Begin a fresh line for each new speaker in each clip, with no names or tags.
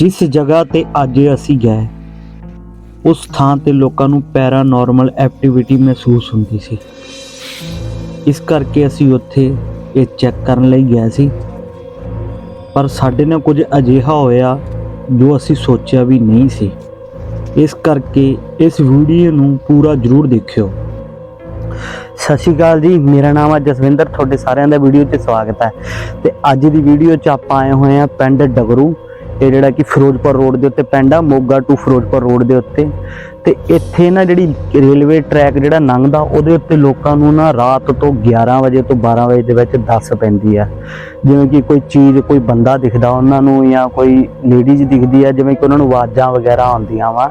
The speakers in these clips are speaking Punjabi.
ਜਿਸ ਜਗ੍ਹਾ ਤੇ ਅੱਜ ਅਸੀਂ ਗਏ, ਉਸ ਥਾਂ ਤੇ ਲੋਕਾਂ ਨੂੰ ਪੈਰਾਨੋਰਮਲ ਐਕਟੀਵਿਟੀ ਮਹਿਸੂਸ ਹੁੰਦੀ ਸੀ। ਇਸ ਕਰਕੇ ਅਸੀਂ ਉੱਥੇ ਇਹ ਚੈੱਕ ਕਰਨ ਲਈ ਗਏ ਸੀ। ਪਰ ਸਾਡੇ ਨਾਲ ਕੁਝ ਅਜਿਹਾ ਹੋਇਆ ਜੋ ਅਸੀਂ ਸੋਚਿਆ ਵੀ ਨਹੀਂ ਸੀ। ਇਸ ਕਰਕੇ ਇਸ ਵੀਡੀਓ ਨੂੰ ਪੂਰਾ ਜ਼ਰੂਰ ਦੇਖਿਓ। ਸਤਿ ਸ਼੍ਰੀ ਅਕਾਲ ਜੀ, ਮੇਰਾ ਨਾਮ ਹੈ ਜਸਵਿੰਦਰ, ਤੁਹਾਡੇ ਸਾਰਿਆਂ ਦਾ ਵੀਡੀਓ 'ਤੇ ਸਵਾਗਤ ਹੈ। ਤੇ ਅੱਜ ਦੀ ਵੀਡੀਓ 'ਚ ਆਪਾਂ ਆਏ ਹੋਏ ਆ ਪਿੰਡ ਡਗਰੂ। ਇਹ ਜਿਹੜਾ ਕਿ ਫਿਰੋਜ਼ਪੁਰ ਰੋਡ ਦੇ ਉੱਤੇ ਪਿੰਡ ਆ, ਮੋਗਾ ਟੂ ਫਿਰੋਜ਼ਪੁਰ ਰੋਡ ਦੇ ਉੱਤੇ। ਤੇ ਇੱਥੇ ਨਾ ਜਿਹੜੀ ਰੇਲਵੇ ਟਰੈਕ ਜਿਹੜਾ ਲੰਘਦਾ, ਉਹਦੇ ਉੱਤੇ ਲੋਕਾਂ ਨੂੰ ਨਾ ਰਾਤ ਤੋਂ 11 ਵਜੇ ਤੋਂ 12 ਵਜੇ ਦੇ ਵਿੱਚ ਦੱਸ ਪੈਂਦੀ ਆ। ਜਿਵੇਂ ਕਿ ਕੋਈ ਚੀਜ਼, ਕੋਈ ਬੰਦਾ ਦਿਖਦਾ ਉਹਨਾਂ ਨੂੰ ਜਾਂ ਕੋਈ ਲੇਡੀਜ਼ ਦਿਖਦੀ ਆ, ਜਿਵੇਂ ਕਿ ਉਹਨਾਂ ਨੂੰ ਆਵਾਜ਼ਾਂ ਵਗੈਰਾ ਆਉਂਦੀਆਂ ਵਾ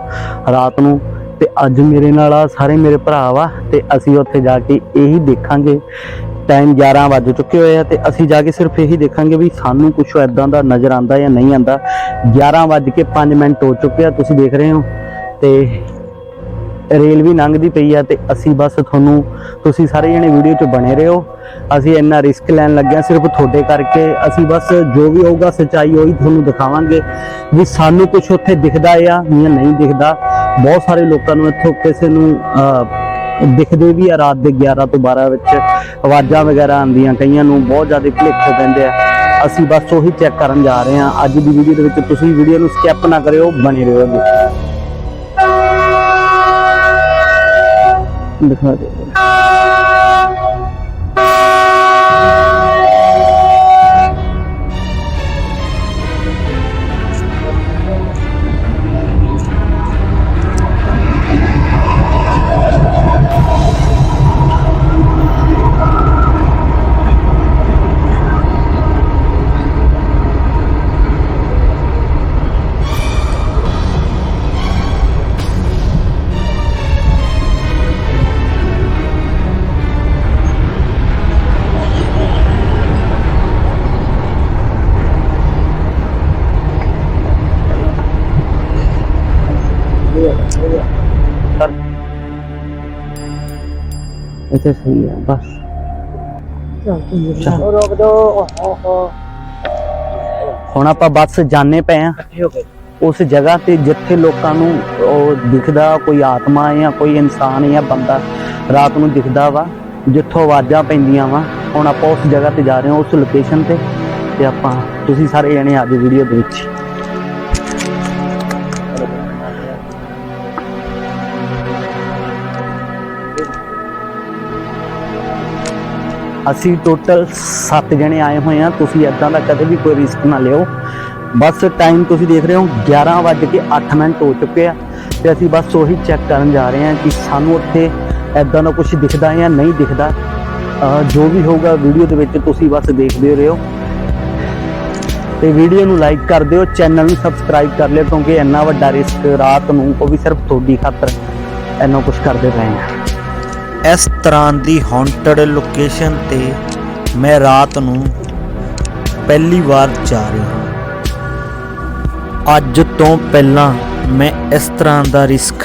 ਰਾਤ ਨੂੰ। ਤੇ ਅੱਜ ਮੇਰੇ ਨਾਲ ਆ, ਸਾਰੇ ਮੇਰੇ ਭਰਾ ਵਾ, ਤੇ ਅਸੀਂ ਉੱਥੇ ਜਾ ਕੇ ਇਹੀ ਦੇਖਾਂਗੇ ਟਾਈਮ 11 ਵੱਜ ਚੁੱਕੇ ਹੋਏ ਆ ਤੇ ਅਸੀਂ ਜਾ ਕੇ ਸਿਰਫ ਇਹੀ ਦੇਖਾਂਗੇ ਵੀ ਸਾਨੂੰ ਕੁਝ ਐਦਾਂ ਦਾ ਨਜ਼ਰ ਆਂਦਾ ਜਾਂ ਨਹੀਂ ਆਂਦਾ। 11 ਵੱਜ ਕੇ 5 ਮਿੰਟ ਹੋ ਚੁੱਕੇ ਆ ਤੁਸੀਂ ਦੇਖ ਰਹੇ ਹੋ। ਤੇ ਰੇਲ ਵੀ ਲੰਘਦੀ ਪਈ ਆ ਤੇ ਅਸੀਂ ਬਸ ਤੁਹਾਨੂੰ ਤੁਸੀਂ ਸਾਰੇ ਜਣੇ ਵੀਡੀਓ 'ਚ ਬਣੇ ਰਹੋ। ਅਸੀਂ ਇੰਨਾ ਰਿਸਕ ਲੈਣ ਲੱਗਿਆ ਸਿਰਫ ਤੁਹਾਡੇ ਕਰਕੇ। ਅਸੀਂ ਬਸ ਜੋ ਵੀ ਹੋਊਗਾ ਸੱਚਾਈ ਉਹੀ ਤੁਹਾਨੂੰ ਦਿਖਾਵਾਂਗੇ ਵੀ ਸਾਨੂੰ ਕੁਝ ਉੱਥੇ ਦਿਖਦਾ ਆ ਜਾਂ ਨਹੀਂ ਦਿਖਦਾ। ਬਹੁਤ ਸਾਰੇ ਲੋਕਾਂ ਨੂੰ ਇੱਥੋਂ ਕਿਸੇ ਨੂੰ ਅਹ, ਦਿਖਦੇ ਵੀ ਆ ਰਾਤ ਦੇ 11 ਤੋਂ 12 ਵਿੱਚ ਆਵਾਜ਼ਾਂ ਵਗੈਰਾ ਆਉਂਦੀਆਂ, ਕਈਆਂ ਨੂੰ ਬਹੁਤ ਜ਼ਿਆਦਾ ਭੁਲੇਖੇ ਪੈਂਦੇ ਆ। ਅਸੀਂ ਬਸ ਉਹੀ ਚੈੱਕ ਕਰਨ ਜਾ ਰਹੇ ਹਾਂ। ਅੱਜ ਦੀ ਵੀਡੀਓ ਦੇ ਵਿੱਚ ਤੁਸੀਂ ਵੀਡੀਓ ਨੂੰ ਸਕਿਪ ਨਾ ਕਰਿਓ, ਬਣੇ ਰਹੋ ਦਿਖਾ ਦੇ ਇੱਥੇ ਸਹੀ ਹੈ ਬਸ। ਚੱਲ।
ਰੋਕ ਦੋ ਓਹੋ
ਹੁਣ ਆਪਾਂ ਬੱਸ ਜਾਣੇ ਪਏ ਆ। ਉਸ ਜਗ੍ਹਾ ਤੇ ਜਿੱਥੇ ਲੋਕਾਂ ਨੂੰ ਉਹ ਦਿਖਦਾ ਕੋਈ ਆਤਮਾ ਜਾਂ ਕੋਈ ਇਨਸਾਨ ਜਾਂ ਬੰਦਾ ਰਾਤ ਨੂੰ ਦਿਖਦਾ ਵਾ ਜਿੱਥੋਂ ਆਵਾਜ਼ਾਂ ਪੈਂਦੀਆਂ ਵਾ ਹੁਣ ਆਪਾਂ ਉਸ ਜਗ੍ਹਾ ਤੇ ਜਾ ਰਹੇ ਹਾਂ ਉਸ ਲੋਕੇਸ਼ਨ ਤੇ। ਤੇ ਆਪਾਂ ਤੁਸੀਂ ਸਾਰੇ ਜਣੇ ਆ ਜਾਓ ਵੀਡੀਓ ਦੇ ਵਿੱਚ ਅਸੀਂ ਟੋਟਲ 7 ਜਣੇ ਆਏ ਹੋਏ ਆ ਤੁਸੀਂ ਇਦਾਂ ਦਾ ਕਦੇ ਵੀ ਕੋਈ ਰਿਸਕ ਨਾ ਲਿਓ। ਬਸ ਟਾਈਮ ਤੁਸੀਂ ਦੇਖ ਰਹੇ ਹੋ 11 ਵੱਜ ਕੇ 8 ਮਿੰਟ ਹੋ ਚੁੱਕੇ ਆ ਤੇ ਅਸੀਂ ਬਸ ਉਹੀ ਚੈੱਕ ਕਰਨ ਜਾ ਰਹੇ ਹਾਂ ਕਿ ਸਾਨੂੰ ਉੱਥੇ ਇਦਾਂ ਦਾ ਕੁਝ ਦਿਖਦਾ ਜਾਂ ਨਹੀਂ ਦਿਖਦਾ। ਜੋ ਵੀ ਹੋਊਗਾ ਵੀਡੀਓ ਦੇ ਵਿੱਚ ਤੁਸੀਂ ਬਸ ਦੇਖਦੇ ਰਹੋ। ਤੇ ਵੀਡੀਓ ਨੂੰ ਲਾਈਕ ਕਰ ਦਿਓ ਚੈਨਲ ਨੂੰ ਸਬਸਕ੍ਰਾਈਬ ਕਰ ਲਿਓ, ਕਿਉਂਕਿ ਇੰਨਾ ਵੱਡਾ ਰਿਸਕ ਰਾਤ ਨੂੰ, ਉਹ ਵੀ ਸਿਰਫ ਤੁਹਾਡੀ ਖਾਤਰ ਇੰਨਾ ਕੁਝ ਕਰਦੇ ਪਏ ਆ ਇਸ ਤਰ੍ਹਾਂ ਦੀ ਹੌਂਟਡ ਲੋਕੇਸ਼ਨ ਤੇ ਮੈਂ ਰਾਤ ਨੂੰ ਪਹਿਲੀ ਵਾਰ ਜਾ ਰਿਹਾ ਹਾਂ। ਅੱਜ ਤੋਂ ਪਹਿਲਾਂ ਮੈਂ ਇਸ ਤਰ੍ਹਾਂ ਦਾ ਰਿਸਕ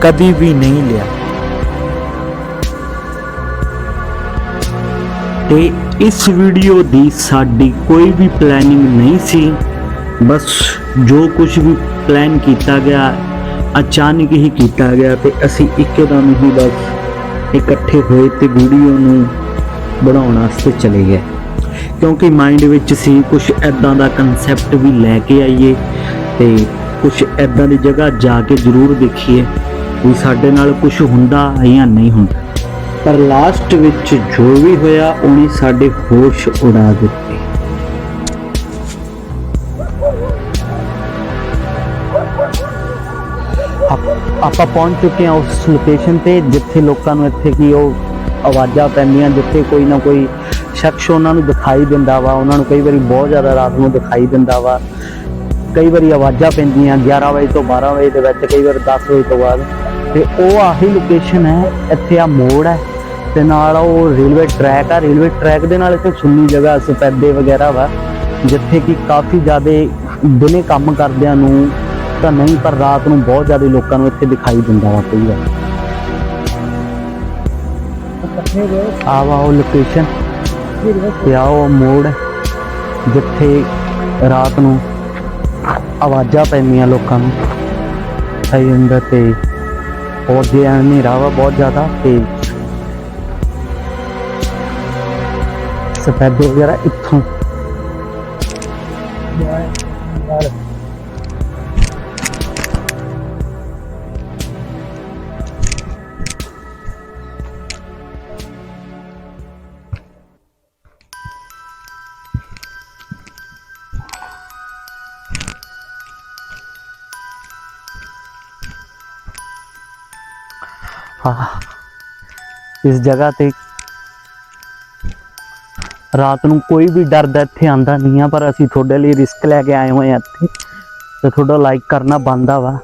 ਕਦੀ ਵੀ ਨਹੀਂ ਲਿਆ। ਤੇ ਇਸ ਵੀਡੀਓ ਦੀ ਸਾਡੀ ਕੋਈ ਵੀ ਪਲੈਨਿੰਗ ਨਹੀਂ ਸੀ। ਬਸ ਜੋ ਕੁਝ ਵੀ ਪਲਾਨ ਕੀਤਾ ਗਿਆ, ਅਚਾਨਕ ਹੀ ਕੀਤਾ ਗਿਆ ਤੇ ਅਸੀਂ ਇੱਕਦਮ ਹੀ ਬਸ ਇਕੱਠੇ ਹੋਏ ਤੇ ਵੀਡੀਓ ਨੂੰ ਬਣਾਉਣ ਵਾਸਤੇ ਚਲੇ ਗਏ। ਕਿਉਂਕਿ ਮਾਈਂਡ ਵਿੱਚ ਸੀ ਕੁਝ ਐਦਾਂ ਦਾ ਕਨਸੈਪਟ ਵੀ ਲੈ ਕੇ ਆਈਏ ਤੇ ਕੁਝ ਐਦਾਂ ਦੀ ਜਗ੍ਹਾ ਜਾ ਕੇ ਜ਼ਰੂਰ ਦੇਖੀਏ ਵੀ ਸਾਡੇ ਨਾਲ ਕੁਝ ਹੁੰਦਾ ਜਾਂ ਨਹੀਂ ਹੁੰਦਾ। ਪਰ ਲਾਸਟ ਵਿੱਚ ਜੋ ਵੀ ਹੋਇਆ, ਉਹਨੇ ਸਾਡੇ ਹੋਸ਼ ਉਡਾ ਦਿੱਤੇ। ਆਪਾਂ ਪਹੁੰਚ ਚੁੱਕੇ ਹਾਂ ਉਸ ਲੋਕੇਸ਼ਨ ਤੇ, ਜਿੱਥੇ ਲੋਕਾਂ ਨੂੰ ਇੱਥੇ ਕੀ ਉਹ ਆਵਾਜ਼ਾਂ ਪੈਂਦੀਆਂ, ਜਿੱਥੇ ਕੋਈ ਨਾ ਕੋਈ ਸ਼ਖਸ ਉਹਨਾਂ ਨੂੰ ਦਿਖਾਈ ਦਿੰਦਾ ਵਾ, ਉਹਨਾਂ ਨੂੰ ਕਈ ਵਾਰੀ ਬਹੁਤ ਜ਼ਿਆਦਾ ਰਾਤ ਨੂੰ ਦਿਖਾਈ ਦਿੰਦਾ ਵਾ। ਕਈ ਵਾਰੀ ਆਵਾਜ਼ਾਂ ਪੈਂਦੀਆਂ 11 ਵਜੇ ਤੋਂ 12 ਵਜੇ ਦੇ ਵਿੱਚ, ਕਈ ਵਾਰ 10 ਵਜੇ ਤੋਂ ਬਾਅਦ। ਤੇ ਉਹ ਆਹੀ ਲੋਕੇਸ਼ਨ ਹੈ, ਇੱਥੇ ਆ ਮੋੜ ਹੈ। ਤੇ ਨਾਲ ਉਹ ਰੇਲਵੇ ਟਰੈਕ ਆ ਰੇਲਵੇ ਟਰੈਕ ਦੇ ਨਾਲ ਇੱਥੇ ਸੁੰਨੀ ਜਗ੍ਹਾ ਸਫੈਦੇ ਵਗੈਰਾ ਵਾ, ਜਿੱਥੇ ਕਿ ਕਾਫੀ ਜ਼ਿਆਦਾ ਦਿਨੇ ਕੰਮ ਕਰਦਿਆਂ ਨੂੰ ਤਾਂ ਨਹੀਂ, ਪਰ ਰਾਤ ਨੂੰ ਬਹੁਤ ਜ਼ਿਆਦਾ ਲੋਕਾਂ ਨੂੰ ਇੱਥੇ ਦਿਖਾਈ ਦਿੰਦਾ ਵਾ, ਕਈ ਵਾਰ
ਇਕੱਠੇ
ਆ ਵਾ ਉਹ ਲੋਕੇਸ਼ਨ ਤੇ ਆ ਮੋੜ ਜਿੱਥੇ ਰਾਤ ਨੂੰ ਆਵਾਜ਼ਾਂ ਪੈਂਦੀਆਂ ਲੋਕਾਂ ਨੂੰ। ਸਹੀ ਅੰਦਰ ਤੇ ਪੌਦੇ ਆ ਹਨੇਰਾ ਵਾ ਬਹੁਤ ਜ਼ਿਆਦਾ, ਤੇ ਸਫੈਦੇ ਵਗੈਰਾ ਇੱਥੋਂ ਹਾਂ ਇਸ ਜਗ੍ਹਾ ਤੇ ਰਾਤ ਨੂੰ ਕੋਈ ਵੀ ਡਰਦਾ ਇੱਥੇ ਆਂਦਾ ਨਹੀਂ ਆ, ਪਰ ਅਸੀਂ ਤੁਹਾਡੇ ਲਈ ਰਿਸਕ ਲੈ ਕੇ ਆਏ ਹੋਏ ਆ ਇੱਥੇ। ਤੇ ਤੁਹਾਡਾ ਲਾਈਕ ਕਰਨਾ ਬੰਦਾ ਵਾ।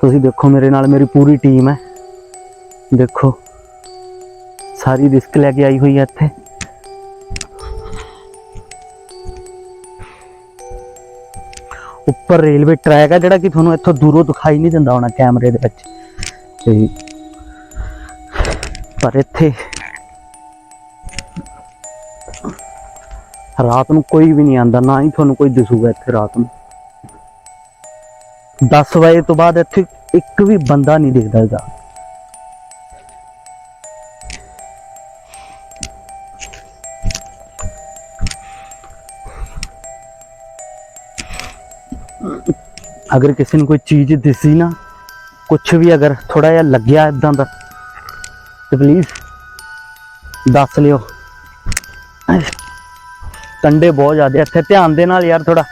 ਤੁਸੀਂ ਦੇਖੋ ਮੇਰੇ ਨਾਲ ਮੇਰੀ ਪੂਰੀ ਟੀਮ ਹੈ। ਦੇਖੋ, ਸਾਰੀ ਰਿਸਕ ਲੈ ਕੇ ਆਈ ਹੋਈ ਹੈ ਇੱਥੇ। ਉੱਪਰ ਰੇਲਵੇ ਟਰੈਕ ਹੈ ਜਿਹੜਾ ਕਿ ਤੁਹਾਨੂੰ ਇੱਥੋਂ ਦੂਰੋਂ ਦਿਖਾਈ ਨਹੀਂ ਦਿੰਦਾ ਹੋਣਾ ਕੈਮਰੇ ਦੇ ਵਿੱਚ। ਤੇ ਪਰ ਇੱਥੇ ਰਾਤ ਨੂੰ ਕੋਈ ਵੀ ਨਹੀਂ ਆਂਦਾ, ਨਾ ਹੀ ਤੁਹਾਨੂੰ ਕੋਈ ਦਿਸੂਗਾ ਇੱਥੇ ਰਾਤ ਨੂੰ। 10 ਵਜੇ ਤੋਂ ਬਾਅਦ ਇੱਥੇ ਇੱਕ ਵੀ ਬੰਦਾ ਨਹੀਂ ਦਿਖਦਾ ਹੈਗਾ। ਅਗਰ ਕਿਸੇ ਨੂੰ ਕੋਈ ਚੀਜ਼ ਦਿਸੀ ਨਾ ਕੁਝ ਵੀ ਅਗਰ ਥੋੜਾ ਜਿਹਾ ਲੱਗਿਆ ਇਦਾਂ ਦਾ ਤੇ ਪਲੀਜ਼ ਦੱਸ ਲਿਓ। ਕੰਡੇ ਬਹੁਤ ਜ਼ਿਆਦਾ ਇੱਥੇ ਧਿਆਨ ਦੇ ਨਾਲ ਯਾਰ ਥੋੜਾ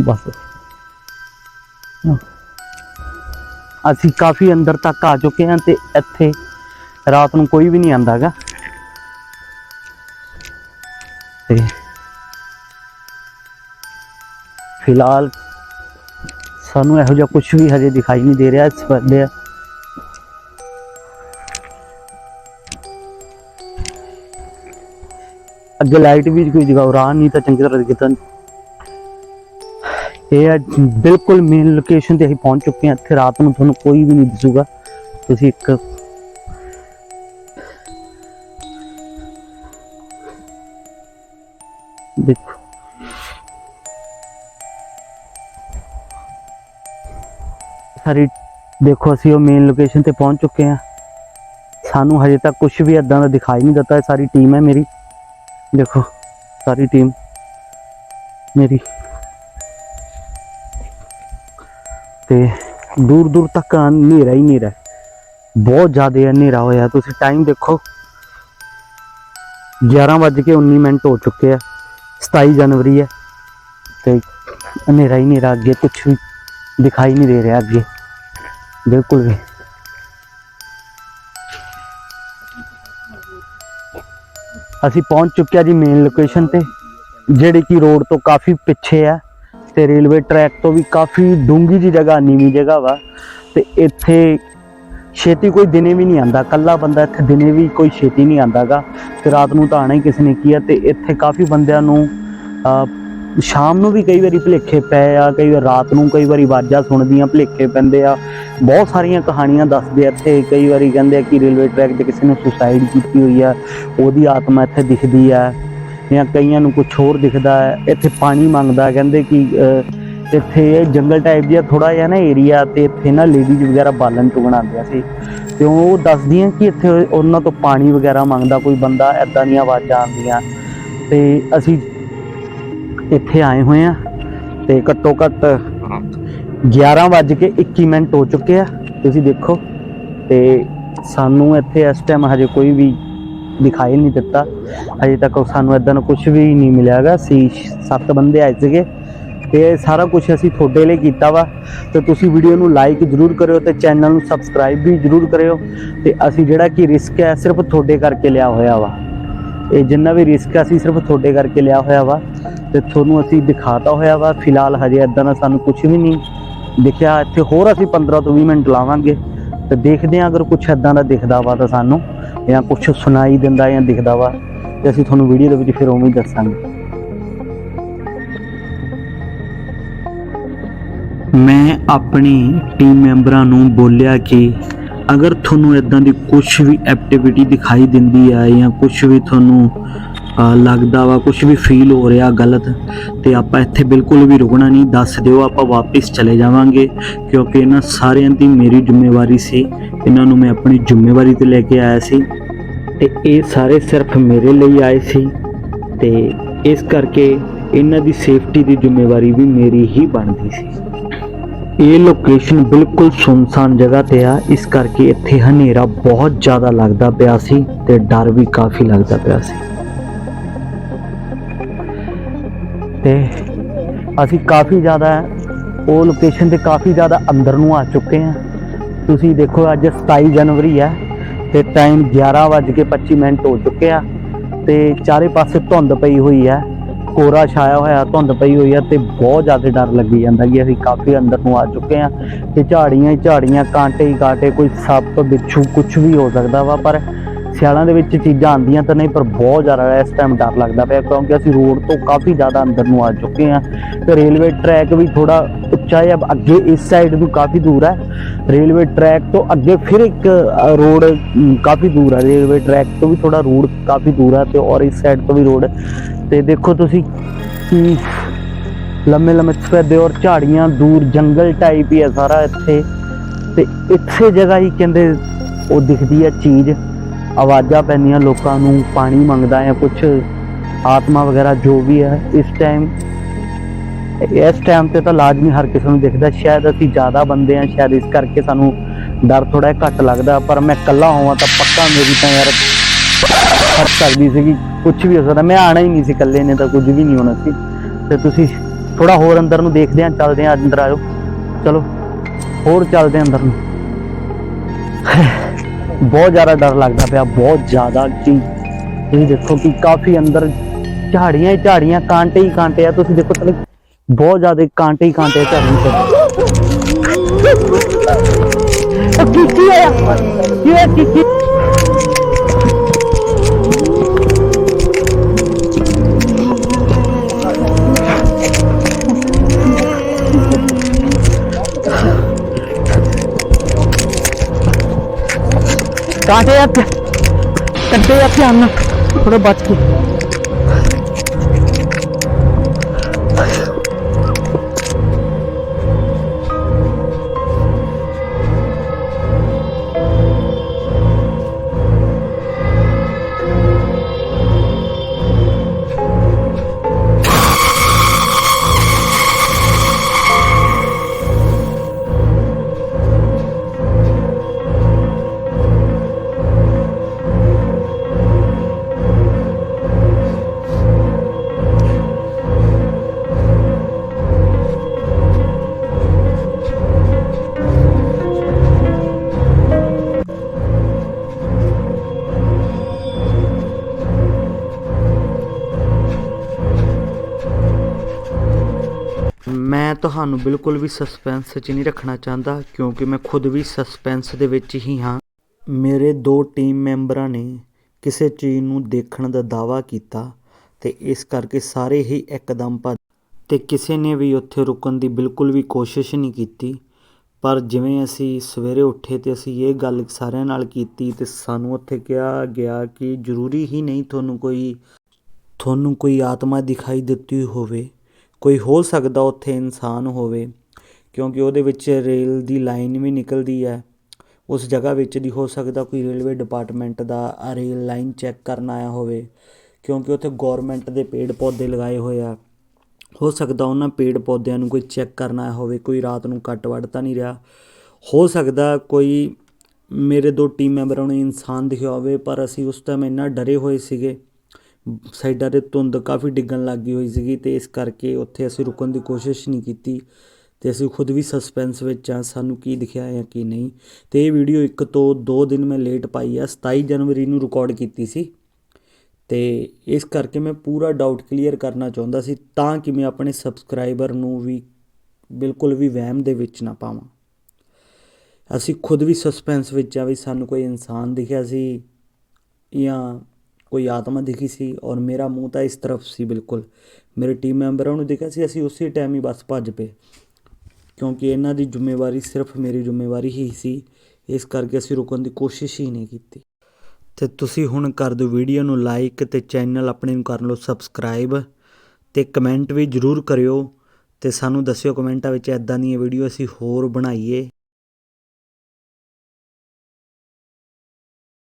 ਬਸ। ਅਸੀਂ ਕਾਫੀ ਅੰਦਰ ਤੱਕ ਆ ਚੁੱਕੇ ਹਾਂ ਤੇ ਇੱਥੇ ਰਾਤ ਨੂੰ ਕੋਈ ਵੀ ਨਹੀਂ ਆਂਦਾਗਾ ਤੇ ਫਿਲਹਾਲ ਸਾਨੂੰ ਇਹੋ ਜਿਹਾ ਕੁਝ ਵੀ ਹਜੇ ਦਿਖਾਈ ਨਹੀਂ ਦੇ ਰਿਹਾ ਇਸ ਵੇਲੇ ਅੱਗੇ ਲਾਈਟ ਵੀ ਕੋਈ ਜਗ੍ਹਾ ਰਾਹ ਨਹੀਂ ਤਾਂ ਚੰਗੀ ਤਰ੍ਹਾਂ ਦਿਖਦਾ ਨਹੀਂ ਇਹ ਹੈ ਬਿਲਕੁਲ ਮੇਨ ਲੋਕੇਸ਼ਨ ਤੇ ਅਸੀਂ ਪਹੁੰਚ ਚੁੱਕੇ ਹਾਂ ਇੱਥੇ ਰਾਤ ਨੂੰ ਤੁਹਾਨੂੰ ਕੋਈ ਵੀ ਨਹੀਂ ਦਿਸੂਗਾ ਤੁਸੀਂ ਇੱਕ ਦੇਖੋ। ਸਾਰੀ, ਦੇਖੋ ਅਸੀਂ ਉਹ ਮੇਨ ਲੋਕੇਸ਼ਨ ਤੇ ਪਹੁੰਚ ਚੁੱਕੇ ਹਾਂ। ਸਾਨੂੰ ਹਜੇ ਤੱਕ ਕੁਝ ਵੀ ਇਦਾਂ ਦਾ ਦਿਖਾਈ ਨਹੀਂ ਦਿੱਤਾ। ਸਾਰੀ ਟੀਮ ਹੈ ਮੇਰੀ। ਦੇਖੋ, ਸਾਰੀ ਟੀਮ ਮੇਰੀ। ਤੇ ਦੂਰ ਦੂਰ ਤੱਕ ਹਨੇਰਾ ਹੀ ਹਨੇਰਾ ਬਹੁਤ ਜ਼ਿਆਦਾ ਹਨੇਰਾ ਹੋਇਆ। ਤੁਸੀਂ ਟਾਈਮ ਦੇਖੋ 11:19 ਮਿੰਟ ਹੋ ਚੁੱਕੇ ਆ। 27 ਜਨਵਰੀ ਹੈ ਤੇ ਹਨੇਰਾ ਹੀ ਹਨੇਰਾ ਅੱਗੇ ਕੁਝ ਵੀ ਦਿਖਾਈ ਨਹੀਂ ਦੇ ਰਿਹਾ ਅੱਗੇ। ਬਿਲਕੁਲ ਵੀ। ਅਸੀਂ ਪਹੁੰਚ ਚੁੱਕੇ ਆ ਜੀ ਮੇਨ ਲੋਕੇਸ਼ਨ ਤੇ, ਜਿਹੜੀ ਕਿ ਰੋਡ ਤੋਂ ਕਾਫੀ ਪਿੱਛੇ ਆ ਤੇ ਰੇਲਵੇ ਟਰੈਕ ਤੋਂ ਵੀ ਕਾਫੀ ਡੂੰਗੀ ਜੀ ਜਗ੍ਹਾ, ਨੀਵੀਂ ਜਗ੍ਹਾ ਵਾ ਤੇ ਇੱਥੇ ਛੇਤੀ ਕੋਈ ਦਿਨੇ ਵੀ ਨਹੀਂ ਆਂਦਾ, ਕੱਲਾ ਬੰਦਾ ਇੱਥੇ ਦਿਨੇ ਵੀ ਕੋਈ ਛੇਤੀ ਨਹੀਂ ਆਂਦਾਗਾ। ਤੇ ਰਾਤ ਨੂੰ ਤਾਂ ਆਣਾ ਹੀ ਕਿਸੇ ਨੇ ਕੀ ਆ ਤੇ ਇੱਥੇ ਕਾਫੀ ਬੰਦਿਆਂ ਨੂੰ ਸ਼ਾਮ ਨੂੰ ਵੀ ਕਈ ਵਾਰੀ ਭੁਲੇਖੇ ਪਏ ਆ, ਕਈ ਵਾਰ ਰਾਤ ਨੂੰ ਕਈ ਵਾਰੀ ਆਵਾਜ਼ਾਂ ਸੁਣਦੀਆਂ, ਭੁਲੇਖੇ ਪੈਂਦੇ ਆ। ਬਹੁਤ ਸਾਰੀਆਂ ਕਹਾਣੀਆਂ ਦੱਸਦੇ ਇੱਥੇ, ਕਈ ਵਾਰੀ ਕਹਿੰਦੇ ਆ ਕਿ ਰੇਲਵੇ ਟਰੈਕ ਤੇ ਕਿਸੇ ਨੇ ਸੁਸਾਈਡ ਕੀਤੀ ਹੋਈ ਆ, ਉਹਦੀ ਆਤਮਾ ਇੱਥੇ ਦਿਖਦੀ ਆ, ਜਾਂ ਕਈਆਂ ਨੂੰ ਕੁਝ ਹੋਰ ਦਿਖਦਾ ਹੈ ਇੱਥੇ ਪਾਣੀ ਮੰਗਦਾ, ਕਹਿੰਦੇ ਕਿ ਇੱਥੇ ਇਹ ਜੰਗਲ ਟਾਈਪ ਜਿਹਾ ਥੋੜਾ ਜਿਹਾ ਨਾ ਏਰੀਆ ਤੇ ਇੱਥੇ ਨਾ ਲੇਡੀਜ਼ ਵਗੈਰਾ ਬਾਲਣ ਚੁਗਣ ਆਉਂਦੀਆਂ ਸੀ। ਤੇ ਉਹ ਦੱਸਦੀਆਂ ਕਿ ਇੱਥੇ ਉਹਨਾਂ ਤੋਂ ਪਾਣੀ ਵਗੈਰਾ ਮੰਗਦਾ ਕੋਈ ਬੰਦਾ ਐਦਾਂ ਦੀਆਂ ਆਵਾਜ਼ਾਂ ਆਉਂਦੀਆਂ। ਤੇ ਅਸੀਂ ਇੱਥੇ ਆਏ ਹੋਏ ਆ ਤੇ ਘੱਟੋ ਘੱਟ 11 ਵੱਜ ਕੇ 21 ਮਿੰਟ ਹੋ ਚੁੱਕੇ ਆ। ਤੁਸੀਂ ਦੇਖੋ ਤੇ ਸਾਨੂੰ ਇੱਥੇ ਇਸ ਟਾਈਮ ਹਜੇ ਕੋਈ ਵੀ ਦਿਖਾਈ ਨਹੀਂ ਦਿੱਤਾ। ਹਜੇ ਤੱਕ ਸਾਨੂੰ ਇਦਾਂ ਦਾ ਕੁਝ ਵੀ ਨਹੀਂ ਮਿਲਿਆਗਾ। ਸੀ ਸੱਤ ਬੰਦੇ ਆਏ ਸੀਗੇ। ਤੇ ਇਹ ਸਾਰਾ ਕੁਝ ਅਸੀਂ ਤੁਹਾਡੇ ਲਈ ਕੀਤਾ ਵਾ। ਤੇ ਤੁਸੀਂ ਵੀਡੀਓ ਨੂੰ ਲਾਈਕ ਜਰੂਰ ਕਰਿਓ ਤੇ ਚੈਨਲ ਨੂੰ ਸਬਸਕ੍ਰਾਈਬ ਵੀ ਜਰੂਰ ਕਰਿਓ। ਤੇ ਅਸੀਂ ਜਿਹੜਾ ਕਿ ਰਿਸਕ ਹੈ ਸਿਰਫ ਤੁਹਾਡੇ ਕਰਕੇ ਲਿਆ ਹੋਇਆ ਵਾ। ਇਹ ਜਿੰਨਾ ਵੀ ਰਿਸਕ ਅਸੀਂ ਸਿਰਫ ਤੁਹਾਡੇ ਕਰਕੇ ਲਿਆ ਹੋਇਆ ਵਾ। ਤੇ ਤੁਹਾਨੂੰ ਅਸੀਂ ਦਿਖਾਤਾ ਹੋਇਆ ਵਾ। ਫਿਲਹਾਲ ਹਜੇ ਇਦਾਂ ਦਾ ਸਾਨੂੰ ਕੁਝ ਵੀ ਨਹੀਂ ਦਿਖਿਆ। ਇੱਥੇ ਹੋਰ ਅਸੀਂ 15 ਤੋਂ 20 ਮਿੰਟ ਲਾਵਾਂਗੇ। ਤੇ ਦੇਖਦੇ ਹਾਂ ਅਗਰ ਕੁਝ ਇਦਾਂ ਦਾ ਦਿਖਦਾ ਵਾ ਤਾਂ ਸਾਨੂੰ ਜਾਂ ਕੁਝ ਸੁਣਾਈ ਦਿੰਦਾ ਜਾਂ ਦਿਖਦਾ ਵਾ। ਤੇ ਅਸੀਂ ਤੁਹਾਨੂੰ ਵੀਡੀਓ ਦੇ ਵਿੱਚ ਫਿਰ ਉਵੇਂ ਹੀ ਦੱਸਾਂਗੇ। ਮੈਂ ਆਪਣੇ ਟੀਮ ਮੈਂਬਰਾਂ ਨੂੰ ਬੋਲਿਆ ਕਿ ਅਗਰ ਤੁਹਾਨੂੰ ਇਦਾਂ ਦੀ ਕੁਝ ਵੀ ਐਕਟੀਵਿਟੀ ਦਿਖਾਈ ਦਿੰਦੀ ਆ ਜਾਂ ਕੁਝ ਵੀ ਤੁਹਾਨੂੰ ਲੱਗਦਾ ਵਾ ਕੁਝ ਵੀ ਫੀਲ ਹੋ ਰਿਹਾ ਗਲਤ, ਤੇ ਆਪਾਂ ਇੱਥੇ ਬਿਲਕੁਲ ਵੀ ਰੁਕਣਾ ਨਹੀਂ, ਦੱਸ ਦਿਓ, ਆਪਾਂ ਵਾਪਸ ਚਲੇ ਜਾਵਾਂਗੇ, ਕਿਉਂਕਿ ਇਹਨਾਂ ਸਾਰਿਆਂ ਦੀ ਮੇਰੀ ਜ਼ਿੰਮੇਵਾਰੀ ਸੀ, ਇਹਨਾਂ ਨੂੰ ਮੈਂ ਆਪਣੀ ਜ਼ਿੰਮੇਵਾਰੀ ਤੇ ਲੈ ਕੇ ਆਇਆ ਸੀ, ਤੇ ਇਹ ਸਾਰੇ ਸਿਰਫ ਮੇਰੇ ਲਈ ਆਏ ਸੀ, ਤੇ ਇਸ ਕਰਕੇ ਇਹਨਾਂ ਦੀ ਸੇਫਟੀ ਦੀ ਜ਼ਿੰਮੇਵਾਰੀ ਵੀ ਮੇਰੀ ਹੀ ਬਣਦੀ ਸੀ। ਇਹ ਲੋਕੇਸ਼ਨ ਬਿਲਕੁਲ ਸੁਨਸਾਨ ਜਗ੍ਹਾ ਤੇ ਆ। ਇਸ ਕਰਕੇ ਇੱਥੇ ਹਨੇਰਾ ਬਹੁਤ ਜ਼ਿਆਦਾ ਲੱਗਦਾ ਪਿਆ ਸੀ ਤੇ ਡਰ ਵੀ ਕਾਫੀ ਲੱਗਦਾ ਪਿਆ ਸੀ। ਤੇ ਅਸੀਂ ਕਾਫੀ ਜ਼ਿਆਦਾ, ਉਹ ਲੋਕੇਸ਼ਨ ਤੇ ਕਾਫੀ ਜ਼ਿਆਦਾ ਅੰਦਰ ਨੂੰ ਆ ਚੁੱਕੇ ਹਾਂ। ਤੁਸੀਂ ਦੇਖੋ, ਅੱਜ 27 ਜਨਵਰੀ ਹੈ ਤੇ ਟਾਈਮ 11:25 ਮਿੰਟ ਹੋ ਚੁੱਕੇ ਆ ਤੇ ਚਾਰੇ ਪਾਸੇ ਧੁੰਦ ਪਈ ਹੋਈ ਹੈ ਕੋਰਾ ਛਾਇਆ ਹੋਇਆ, ਧੁੰਦ ਪਈ ਹੋਈ ਆ ਤੇ ਬਹੁਤ ਜ਼ਿਆਦਾ ਡਰ ਲੱਗੀ ਜਾਂਦਾ ਕਿ ਅਸੀਂ ਕਾਫੀ ਅੰਦਰ ਨੂੰ ਆ ਚੁੱਕੇ ਆ ਤੇ ਝਾੜੀਆਂ ਹੀ ਝਾੜੀਆਂ, ਕਾਂਟੇ ਹੀ ਕਾਂਟੇ, ਕੋਈ ਸੱਪ ਬਿੱਛੂ ਕੁਝ ਵੀ ਹੋ ਸਕਦਾ ਵਾ, ਪਰ ਸਿਆਲਾਂ ਦੇ ਵਿੱਚ ਚੀਜ਼ਾਂ ਆਉਂਦੀਆਂ ਤਾਂ ਨਹੀਂ, ਪਰ ਬਹੁਤ ਜ਼ਿਆਦਾ ਇਸ ਟਾਈਮ ਡਰ ਲੱਗਦਾ ਪਿਆ, ਕਿਉਂਕਿ ਅਸੀਂ ਰੋਡ ਤੋਂ ਕਾਫੀ ਜ਼ਿਆਦਾ ਅੰਦਰ ਨੂੰ ਆ ਚੁੱਕੇ ਆ ਤੇ ਰੇਲਵੇ ਟਰੈਕ ਵੀ ਥੋੜਾ ਉੱਚਾ ਹੈ ਅੱਗੇ ਇਸ ਸਾਈਡ ਨੂੰ ਕਾਫੀ ਦੂਰ ਹੈ। ਰੇਲਵੇ ਟਰੈਕ ਤੋਂ ਅੱਗੇ ਫਿਰ ਇੱਕ ਰੋਡ ਕਾਫੀ ਦੂਰ ਹੈ। ਰੇਲਵੇ ਟਰੈਕ ਤੋਂ ਵੀ ਥੋੜਾ ਰੋਡ ਕਾਫੀ ਦੂਰ ਹੈ ਤੇ ਔਰ ਇਸ ਸਾਈਡ ਤੋਂ ਵੀ ਰੋਡ ਤੇ ਦੇਖੋ ਤੁਸੀਂ ਕੀ ਲੰਮੇ ਲੰਮੇ ਸਫੈਦੇ ਔਰ ਝਾੜੀਆਂ, ਦੂਰ ਜੰਗਲ ਟਾਈਪ ਹੀ ਹੈ ਸਾਰਾ ਇੱਥੇ। ਤੇ ਇੱਥੇ ਜਗ੍ਹਾ ਹੀ ਕਹਿੰਦੇ ਉਹ ਦਿਖਦੀ ਹੈ ਚੀਜ਼। ਆਵਾਜ਼ਾਂ ਪੈਂਦੀਆਂ, ਲੋਕਾਂ ਨੂੰ ਪਾਣੀ ਮੰਗਦਾ ਹੈ ਕੁਝ ਆਤਮਾ ਵਗੈਰਾ ਜੋ ਵੀ ਹੈ। ਇਸ ਟਾਈਮ ਇਸ ਟਾਈਮ ਤੇ ਤਾਂ ਲਾਜ਼ਮੀ ਹਰ ਕਿਸੇ ਨੂੰ ਦਿਖਦਾ। ਸ਼ਾਇਦ ਅਸੀਂ ਜ਼ਿਆਦਾ ਬੰਦੇ ਆ ਸ਼ਾਇਦ ਇਸ ਕਰਕੇ ਸਾਨੂੰ ਡਰ ਥੋੜਾ ਘੱਟ ਲੱਗਦਾ। ਪਰ ਮੈਂ ਇਕੱਲਾ ਹੋਵਾਂ ਤਾਂ ਪੱਕਾ ਮੇਰੀ ਤਾਂ ਯਾਰ ਫ਼ਰਕ ਸਕਦੀ ਸੀਗੀ। ਕੁਝ ਵੀ ਹੋ ਸਕਦਾ। ਮੈਂ ਆਣਾ ਹੀ ਨਹੀਂ ਸੀ ਇਕੱਲੇ ਨੇ ਤਾਂ ਕੁਝ ਵੀ ਨਹੀਂ ਹੋਣਾ ਸੀ। ਤੇ ਤੁਸੀਂ ਥੋੜਾ ਹੋਰ ਅੰਦਰ ਨੂੰ ਦੇਖਦੇ ਹਾਂ ਚੱਲਦੇ ਹਾਂ ਅੰਦਰ ਆਜੋ ਚਲੋ, ਹੋਰ ਚੱਲਦੇ ਹਾਂ ਅੰਦਰ ਨੂੰ। ਬਹੁਤ ਜ਼ਿਆਦਾ ਡਰ ਲੱਗਦਾ ਪਿਆ, ਬਹੁਤ ਜ਼ਿਆਦਾ ਕਿ ਤੁਸੀਂ ਦੇਖੋ ਕਿ ਕਾਫੀ ਅੰਦਰ ਝਾੜੀਆਂ ਹੀ ਝਾੜੀਆਂ, ਕਾਂਟੇ ਹੀ ਕਾਂਟੇ ਆ। ਤੁਸੀਂ ਦੇਖੋ ਥੱਲੇ ਬਹੁਤ ਜ਼ਿਆਦਾ ਕਾਂਟੇ ਹੀ ਕਾਂਟੇ ਆ ਝਾੜੀਆਂ ਤੇ। ਕੀ ਕੀ ਹੈ ਕੀ ਕੀ ਕੀ ਕਾਂਟੇ ਆ? ਕੱਟੇ ਆ ਧਿਆਨ ਨਾਲ। ਥੋੜਾ ਤੁਹਾਨੂੰ ਬਿਲਕੁਲ ਵੀ ਸਸਪੈਂਸ 'ਚ ਨਹੀਂ ਰੱਖਣਾ ਚਾਹੁੰਦਾ, ਕਿਉਂਕਿ ਮੈਂ ਖੁਦ ਵੀ ਸਸਪੈਂਸ ਦੇ ਵਿੱਚ ਹੀ ਹਾਂ। ਮੇਰੇ ਦੋ ਟੀਮ ਮੈਂਬਰਾਂ ਨੇ ਕਿਸੇ ਚੀਜ਼ ਨੂੰ ਦੇਖਣ ਦਾ ਦਾਅਵਾ ਕੀਤਾ ਤੇ ਇਸ ਕਰਕੇ ਸਾਰੇ ਹੀ ਇੱਕਦਮ ਭੱਜ ਤੇ ਕਿਸੇ ਨੇ ਵੀ ਉੱਥੇ ਰੁਕਣ ਦੀ ਬਿਲਕੁਲ ਵੀ ਕੋਸ਼ਿਸ਼ ਨਹੀਂ ਕੀਤੀ। ਪਰ ਜਿਵੇਂ ਅਸੀਂ ਸਵੇਰੇ ਉੱਠੇ ਤੇ ਅਸੀਂ ਇਹ ਗੱਲ ਸਾਰਿਆਂ ਨਾਲ ਕੀਤੀ ਤੇ ਸਾਨੂੰ ਉੱਥੇ ਕਿਹਾ ਗਿਆ ਕਿ ਜ਼ਰੂਰੀ ਹੀ ਨਹੀਂ ਤੁਹਾਨੂੰ ਕੋਈ ਤੁਹਾਨੂੰ ਕੋਈ ਆਤਮਾ ਦਿਖਾਈ ਦਿੱਤੀ ਹੋਵੇ। ਕੋਈ ਹੋ ਸਕਦਾ ਉੱਥੇ ਇਨਸਾਨ ਹੋਵੇ, ਕਿਉਂਕਿ ਉਹਦੇ ਵਿੱਚ ਰੇਲ ਦੀ ਲਾਈਨ ਵੀ ਨਿਕਲਦੀ ਹੈ। ਉਸ ਜਗ੍ਹਾ ਵਿੱਚ ਦੀ ਹੋ ਸਕਦਾ ਕੋਈ ਰੇਲਵੇ ਡਿਪਾਰਟਮੈਂਟ ਦਾ ਰੇਲ ਲਾਈਨ ਚੈੱਕ ਕਰਨ ਆਇਆ ਹੋਵੇ, ਕਿਉਂਕਿ ਉੱਥੇ ਗੌਰਮੈਂਟ ਦੇ ਪੇੜ ਪੌਦੇ ਲਗਾਏ ਹੋਏ ਆ। ਹੋ ਸਕਦਾ ਉਹਨਾਂ ਪੇੜ ਪੌਦਿਆਂ ਨੂੰ ਕੋਈ ਚੈੱਕ ਕਰਨਾ ਆਇਆ ਹੋਵੇ, ਕੋਈ ਰਾਤ ਨੂੰ ਕੱਟ ਵੱਢ ਤਾਂ ਨਹੀਂ ਰਿਹਾ। ਹੋ ਸਕਦਾ ਕੋਈ ਮੇਰੇ ਦੋ ਟੀਮ ਮੈਂਬਰਾਂ ਨੂੰ ਇਨਸਾਨ ਦਿਖਿਆ ਹੋਵੇ, ਪਰ ਅਸੀਂ ਉਸ ਟਾਈਮ ਇੰਨਾ ਡਰੇ ਹੋਏ ਸੀਗੇ ਸਾਈਡਾਂ ਤੇ ਧੁੰਦ ਕਾਫੀ ਡਿੱਗਣ ਲੱਗ ਗਈ ਹੋਈ ਸੀਗੀ ਅਤੇ ਇਸ ਕਰਕੇ ਉੱਥੇ ਅਸੀਂ ਰੁਕਣ ਦੀ ਕੋਸ਼ਿਸ਼ ਨਹੀਂ ਕੀਤੀ ਅਤੇ ਅਸੀਂ ਖੁਦ ਵੀ ਸਸਪੈਂਸ ਵਿੱਚ ਹਾਂ, ਸਾਨੂੰ ਕੀ ਦਿਖਿਆ ਜਾਂ ਕੀ ਨਹੀਂ। ਅਤੇ ਇਹ ਵੀਡੀਓ ਇੱਕ ਤੋਂ ਦੋ ਦਿਨ ਮੈਂ ਲੇਟ ਪਾਈ ਆ 27 ਜਨਵਰੀ ਨੂੰ ਰਿਕਾਰਡ ਕੀਤੀ ਸੀ। ਤੇ ਇਸ ਕਰਕੇ ਮੈਂ ਪੂਰਾ ਡਾਊਟ ਕਲੀਅਰ ਕਰਨਾ ਚਾਹੁੰਦਾ ਸੀ ਤਾਂ ਕਿ ਮੈਂ ਆਪਣੇ ਸਬਸਕ੍ਰਾਈਬਰ ਨੂੰ ਵੀ ਬਿਲਕੁਲ ਵੀ ਵਹਿਮ ਦੇ ਵਿੱਚ ਨਾ ਪਾਵਾਂ। ਅਸੀਂ ਖੁਦ ਵੀ ਸਸਪੈਂਸ ਵਿੱਚ ਆ ਵੀ ਸਾਨੂੰ ਕੋਈ ਇਨਸਾਨ ਦਿਖਿਆ ਸੀ ਜਾਂ ਕੋਈ ਆਤਮਾ ਦਿਖੀ ਸੀ ਔਰ ਮੇਰਾ ਮੂੰਹ ਤਾਂ ਇਸ ਤਰਫ ਸੀ ਬਿਲਕੁਲ ਮੇਰੇ ਟੀਮ ਮੈਂਬਰਾਂ ਨੂੰ ਦਿਖਿਆ ਸੀ ਅਸੀਂ ਉਸੇ ਟਾਈਮ ਹੀ ਬਸ ਭੱਜ ਪਏ ਕਿਉਂਕਿ ਇਹਨਾਂ ਦੀ ਜ਼ਿੰਮੇਵਾਰੀ ਸਿਰਫ ਮੇਰੀ ਜ਼ਿੰਮੇਵਾਰੀ ਹੀ ਸੀ ਇਸ ਕਰਕੇ ਅਸੀਂ ਰੁਕਣ ਦੀ ਕੋਸ਼ਿਸ਼ ਹੀ ਨਹੀਂ ਕੀਤੀ ਤੇ ਤੁਸੀਂ ਹੁਣ ਕਰ ਦਿਓ ਵੀਡੀਓ ਨੂੰ ਲਾਈਕ ਤੇ ਚੈਨਲ ਆਪਣੇ ਨੂੰ ਕਰ ਲਓ ਸਬਸਕ੍ਰਾਈਬ ਤੇ ਕਮੈਂਟ ਵੀ ਜਰੂਰ ਕਰਿਓ ਤੇ ਸਾਨੂੰ ਦੱਸਿਓ ਕਮੈਂਟਾਂ ਵਿੱਚ ਐਦਾਂ ਦੀਆਂ ਵੀਡੀਓ ਅਸੀਂ ਹੋਰ ਬਣਾਈਏ